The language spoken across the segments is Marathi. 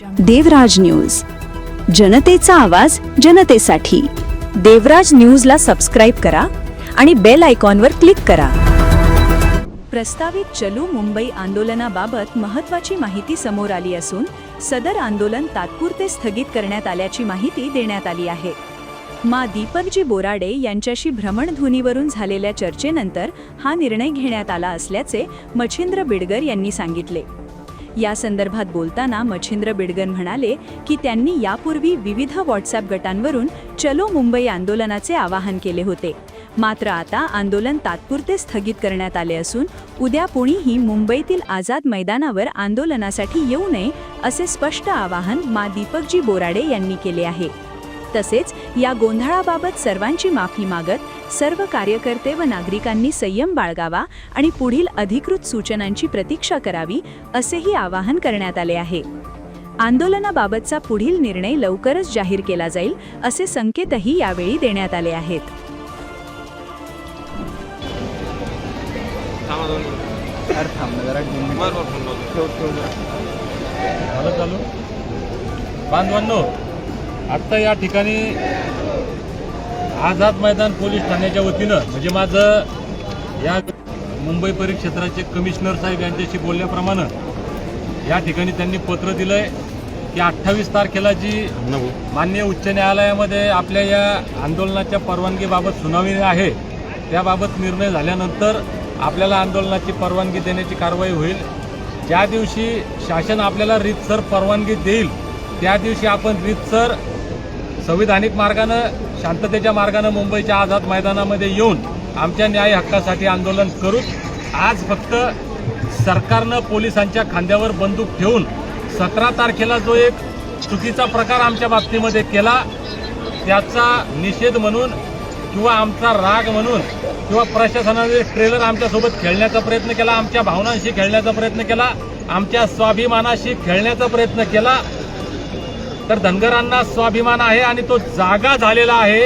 देवराज न्यूज. जनतेचा आवाज जनतेसाठी. देवराज न्यूजला सबस्क्राईब करा आणि बेल आयकॉनवर क्लिक करा. प्रस्तावित चलू मुंबई आंदोलनाबाबत महत्वाची माहिती समोर आली असून सदर आंदोलन तात्पुरते स्थगित करण्यात आल्याची माहिती देण्यात आली आहे. मा दीपकजी बोराडे यांच्याशी भ्रमणध्वनीवरून झालेल्या चर्चेनंतर हा निर्णय घेण्यात आला असल्याचे मच्छिंद्र बिडगर यांनी सांगितले. या संदर्भात बोलताना मच्छिंद्र बिडगन म्हणाले की त्यांनी यापूर्वी विविध व्हॉट्सअप गटांवरून चलो मुंबई आंदोलनाचे आवाहन केले होते. मात्र आता आंदोलन तात्पुरते स्थगित करण्यात आले असून उद्या कोणीही मुंबईतील आझाद मैदानावर आंदोलनासाठी येऊ नये असे स्पष्ट आवाहन मा दीपकजी बोराडे यांनी केले आहे. तसेच या गोंधळाबाबत सर्वांची माफी मागत सर्व कार्यकर्ते व नागरिकांनी संयम बाळगावा आणि पुढील अधिकृत सूचनांची प्रतीक्षा करावी असेही आवाहन करण्यात आले आहे. आंदोलनाबाबतचा पुढील निर्णय लवकरच जाहीर केला जाईल असे संकेतही यावेळी देण्यात आले आहेत. बांधवांनो आत्ता या ठिकाणी आझाद मैदान पोलीस ठाण्याच्या वतीनं म्हणजे माझं या मुंबई परिक्षेत्राचे कमिशनर साहेब यांच्याशी बोलल्याप्रमाणे या ठिकाणी त्यांनी पत्र दिलंय की अठ्ठावीस तारखेला जी मान्य उच्च न्यायालयामध्ये आपल्या या आंदोलनाच्या परवानगीबाबत सुनावणी आहे त्याबाबत निर्णय झाल्यानंतर आपल्याला आंदोलनाची परवानगी देण्याची कारवाई होईल. ज्या दिवशी शासन आपल्याला रीतसर परवानगी देईल त्या दिवशी आपण रीतसर संविधानिक मार्गानं शांततेच्या मार्गानं मुंबईच्या आझाद मैदानामध्ये येऊन आमच्या न्याय हक्कासाठी आंदोलन करू आज फक्त सरकारनं पोलिसांच्या खांद्यावर बंदूक ठेवून सतरा तारखेला जो एक चुकीचा प्रकार आमच्या बाबतीमध्ये केला त्याचा निषेध म्हणून किंवा आमचा राग म्हणून किंवा प्रशासनाने ट्रेलर आमच्यासोबत खेळण्याचा प्रयत्न केला आमच्या भावनांशी खेळण्याचा प्रयत्न केला आमच्या स्वाभिमानाशी खेळण्याचा प्रयत्न केला तर धनगरांना स्वाभिमान आहे आणि तो जागा झालेला आहे.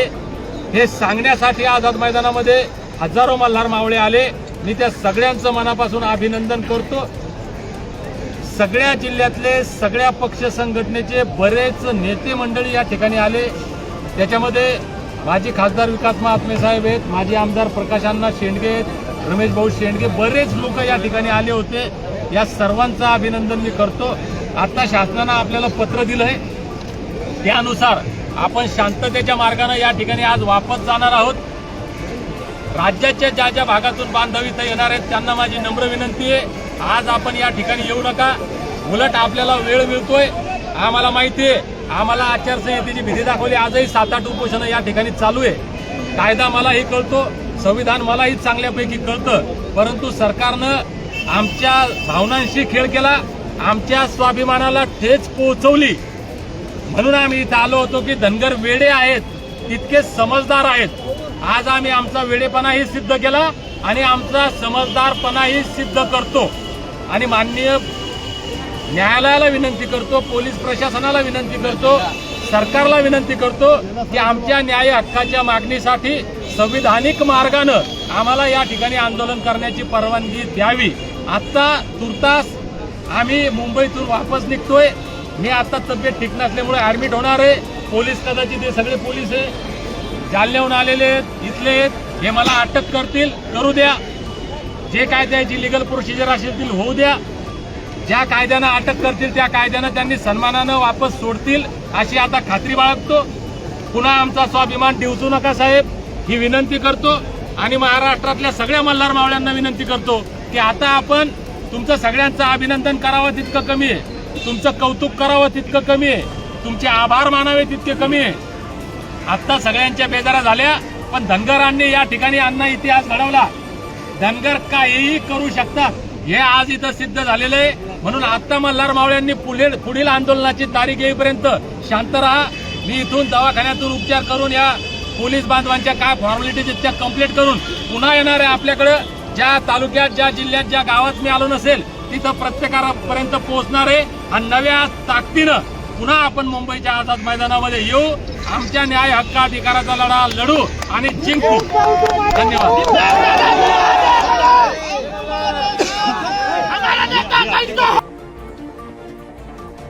हे सांगण्यासाठी आझाद मैदानामध्ये हजारो मल्हार मावळे आले. मी त्या सगळ्यांचं मनापासून अभिनंदन करतो. सगळ्या जिल्ह्यातले सगळ्या पक्ष संघटनेचे बरेच नेते मंडळी या ठिकाणी आले. त्याच्यामध्ये माजी खासदार विकास महात्मे साहेब आहेत माजी आमदार प्रकाशांना शेंडगे आहेत रमेश भाऊ शेंडगे बरेच लोक या ठिकाणी आले होते. या सर्वांचं अभिनंदन मी करतो. आता शासनानं आपल्याला पत्र दिलं आहे त्यानुसार आपण शांततेच्या मार्गाने या ठिकाणी आज वापस जाणार आहोत. राज्याच्या ज्या ज्या भागातून बांधव इथं येणार आहेत त्यांना माझी नम्र विनंती आहे. आज आपण या ठिकाणी येऊ नका. उलट आपल्याला वेळ मिळतोय. आम्हाला माहिती आहे. आम्हाला आचारसंहितेची भीती दाखवली. आजही सात आठ उपोषणं या ठिकाणी चालू आहे. कायदा मलाही कळतो. संविधान मलाही चांगल्यापैकी कळतं. परंतु सरकारनं आमच्या भावनांशी खेळ केला. आमच्या स्वाभिमानाला ठेच पोहोचवली. म्हणून आम्ही इथं आलो होतो की धनगर वेडे आहेत तितके समजदार आहेत. आज आम्ही आमचा वेडेपणाही सिद्ध केला आणि आमचा समजदारपणाही सिद्ध करतो. आणि माननीय न्यायालयाला विनंती करतो पोलीस प्रशासनाला विनंती करतो सरकारला विनंती करतो की आमच्या न्याय हक्काच्या मागणीसाठी संविधानिक मार्गानं आम्हाला या ठिकाणी आंदोलन करण्याची परवानगी द्यावी. आत्ता तुर्तास आम्ही मुंबईतून वापस निघतोय. मी आता तब्येत ठीक नसल्यामुळे ऍडमिट होणार आहे. पोलीस कदाचित हे सगळे पोलीस आहे. जालन्याहून आलेले आहेत इथले आहेत. हे मला अटक करतील करू द्या. जे काय त्याची लिगल प्रोसिजर असेल होऊ द्या. ज्या कायद्यानं अटक करतील त्या कायद्यानं त्यांनी सन्मानानं वापस सोडतील अशी आता खात्री बाळगतो. पुन्हा आमचा स्वाभिमान डिवचू नका साहेब. ही विनंती करतो आणि महाराष्ट्रातल्या सगळ्या मल्हार मावळ्यांना विनंती करतो की आता आपण तुमचं सगळ्यांचं अभिनंदन करावं तितकं कमी आहे. तुमचं कौतुक करावं तितकं कमी आहे. तुमचे आभार मानावे तितके कमी आहे. आत्ता सगळ्यांच्या बेजारा झाल्या पण धनगरांनी या ठिकाणी अण्णा इतिहास घडवला. धनगर काहीही करू शकतात. हे आज इथं सिद्ध झालेलं आहे. म्हणून आत्ता मल्हार मावळ्यांनी पुढील पुढील आंदोलनाची तारीख येईपर्यंत शांत राहा. मी इथून दवाखान्यातून उपचार करून या पोलीस बांधवांच्या काय फॉर्मॅलिटीज त्या कंप्लीट करून पुन्हा येणार आहे आपल्याकडं. ज्या तालुक्यात ज्या जिल्ह्यात ज्या गावात मी आलो नसेल तिथं प्रत्येकापर्यंत पोहोचणार आहे आणि नव्या ताकदीनं पुन्हा आपण मुंबईच्या आझाद मैदानामध्ये येऊ. आमच्या न्याय हक्क अधिकाराचा लढा लढू आणि जिंकू. धन्यवाद.